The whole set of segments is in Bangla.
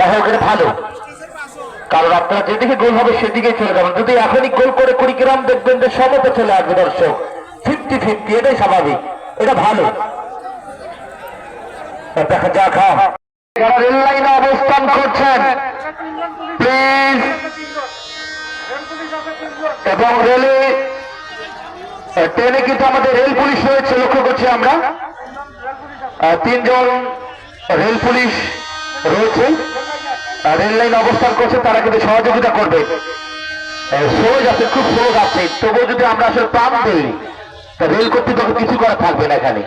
দেখা এটা ভালো। কারণ আপনারা যেদিকে গোল হবে সেদিকে চলে যাবেন। যদি এখনই গোল করে কুড়িগ্রাম দেখবেন যে সমতে চলে আসবে দর্শক। ফিফটি ফিফটি, এটাই স্বাভাবিক। এটা ভালো। দেখা যাক হ্যাঁ। যারা লাইনে অবস্থান করছেন, প্লিজ। এবং রেলে ট্রেনে কিন্তু আমাদের রেল পুলিশ রয়েছে, লক্ষ্য করছি আমরা। তিনজন রেল পুলিশ রয়েছে। রেল লাইন অবস্থান করছে, তারা কিন্তু সহযোগিতা করবে। স্লো যাচ্ছে খুব স্লো যাচ্ছে তবুও যদি আমরা আসলে প্রাণ দিই, তা রেল কর্তৃপক্ষ কিছু করা থাকবে না এখানে।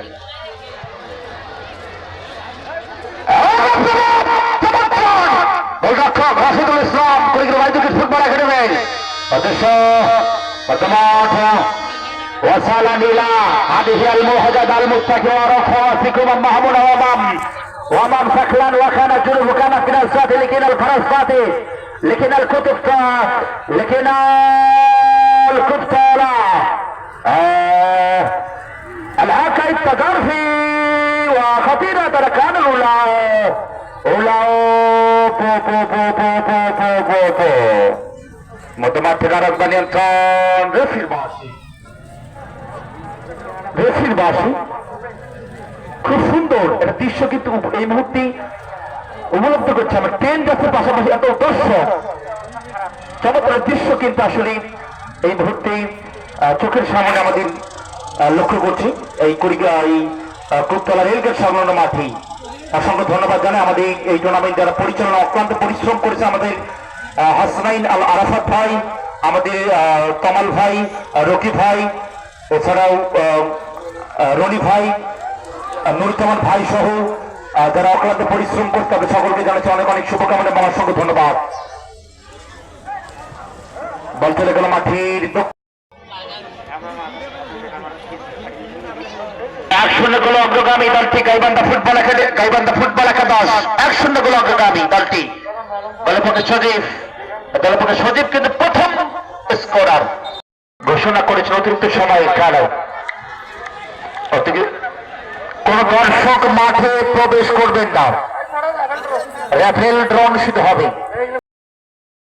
ইসলাম ফুটবল একাডেমি। لكن الفرسفات لكن الكتب لكن الكتب لا آه الهاكا التجرفي وخطيرة تركان الأولى أولى بو بو بو بو بو بو بو بو মধ্যমাঠে রাজধানী নিয়ন্ত্রণ রেফির বাসী রেফির বাসী খুব সুন্দর একটা দৃশ্য কিন্তু উপ- এই মুহূর্তে উপলব্ধ করছে আমার ট্রেন যাচ্ছে পাশাপাশি এত দর্শক চমৎকার দৃশ্য কিন্তু আসলে এই মুহূর্তে চোখের সামনে আমাদের লক্ষ্য করছি। এই কুড়িগ্রা এই আহ, কুপতলা রেলগেট সংলগ্ন মাঠেই। অসংখ্য ধন্যবাদ জানাই আমাদের এই টুর্নামেন্ট যারা পরিচালনা অক্লান্ত পরিশ্রম করেছে আমাদের হাসনাইন আল আরাফাত ভাই আমাদের কামাল ভাই রকি ভাই এছাড়াও রনি ভাই আহ, নুরুজ্জামান ভাই সহ যারা অক্লান্ত পরিশ্রম করতে হবে, সকলকে জানাচ্ছি অনেক অনেক শুভকামনা এবং অসংখ্য ধন্যবাদ। বল চলে গেল মাঠের এক শূন্য অগ্রগামী সজীব। সজীব কিন্তু প্রথম ঘোষণা করেছে অতিরিক্ত সময়ে খেলাও কোন দর্শক মাঠে প্রবেশ করবেন না। র্যাফেল ড্রন শুধু হবে।